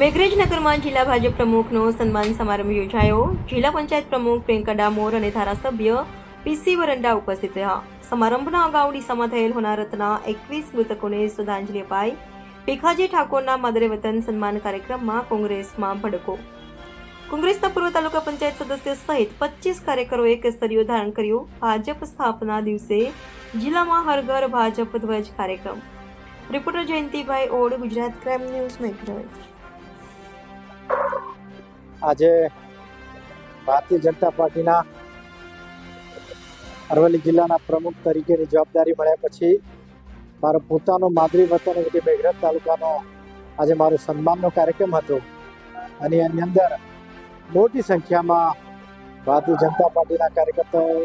મેઘરેજનગરમાં જિલ્લા ભાજપ પ્રમુખનો સન્માન સમારંભ યોજાયો. જિલ્લા પંચાયત પ્રમુખ પ્રિયંકા ડામોર અને ધારાસભ્ય પીસી વરંડા ઉપસ્થિત રહ્યા. સમારંભના અગાઉ ડીસામાં થયેલ હોનારતના એકવીસ મૃતકોને શ્રદ્ધાંજલિ અપાઈ. ભીખાજી ઠાકોરના માદરે વતન સન્માન કાર્યક્રમમાં કોંગ્રેસમાં ભડકો. કોંગ્રેસના પૂર્વ તાલુકા પંચાયત સદસ્ય સહિત પચીસ કાર્યકરોએ કેસરીઓ ધારણ કર્યું. ભાજપ સ્થાપના દિવસે જિલ્લામાં હરઘર ભાજપ ધ્વજ કાર્યક્રમ. Reporter Jayantibhai Od, Gujarat crime news Meghraj. આજે ભારતીય જનતા પાર્ટીના અરવલ્લી જિલ્લાના પ્રમુખ તરીકેની જવાબદારી મળ્યા પછી મારો પોતાનો માદરી વતન એટલે મેઘરજ તાલુકાનો આજે મારો સન્માનનો કાર્યક્રમ હતો. અને એની અંદર મોટી સંખ્યામાં ભારતીય જનતા પાર્ટીના કાર્યકર્તાઓ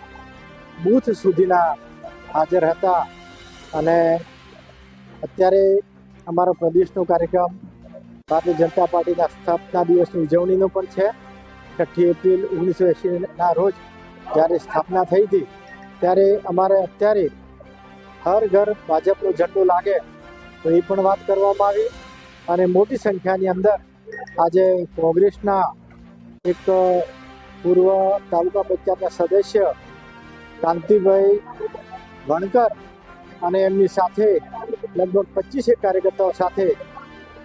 બૂથ સુધીના હાજર હતા. અને અત્યારે અમારો પ્રદેશનો કાર્યક્રમ ભારતીય જનતા પાર્ટીના સ્થાપના દિવસની ઉજવણીનો પણ છે. છઠ્ઠી એપ્રિલ ઓગણીસો એંસીના રોજ જ્યારે સ્થાપના થઈ હતી, ત્યારે અમારે અત્યારે હર ઘર ભાજપનો ઝંડો લાગે તો એ પણ વાત કરવામાં આવી. અને મોટી સંખ્યાની અંદર આજે કોંગ્રેસના એક પૂર્વ તાલુકા પંચાયતના સદસ્ય કાંતિભાઈ વણકર અને એમની સાથે લગભગ પચીસેક કાર્યકર્તાઓ સાથે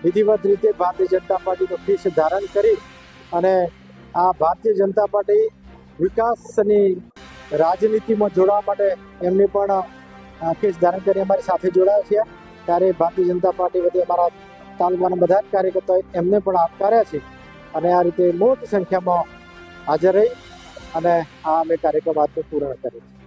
વિધિવત રીતે ભારતીય જનતા પાર્ટીનો ફીસ ધારણ કરી અને આ ભારતીય જનતા પાર્ટી વિકાસની રાજનીતિમાં જોડાવા માટે એમને પણ ફીસ ધારણ કરી અમારી સાથે જોડાયા છે. ત્યારે ભારતીય જનતા પાર્ટી વતી અમારા તાલુકાના બધા જ કાર્યકર્તાઓ એમને પણ આવકાર્યા છે અને આ રીતે મોટી સંખ્યામાં હાજર રહી અને આ અમે કાર્યક્રમ આજનો પૂર્ણ કર્યો છે.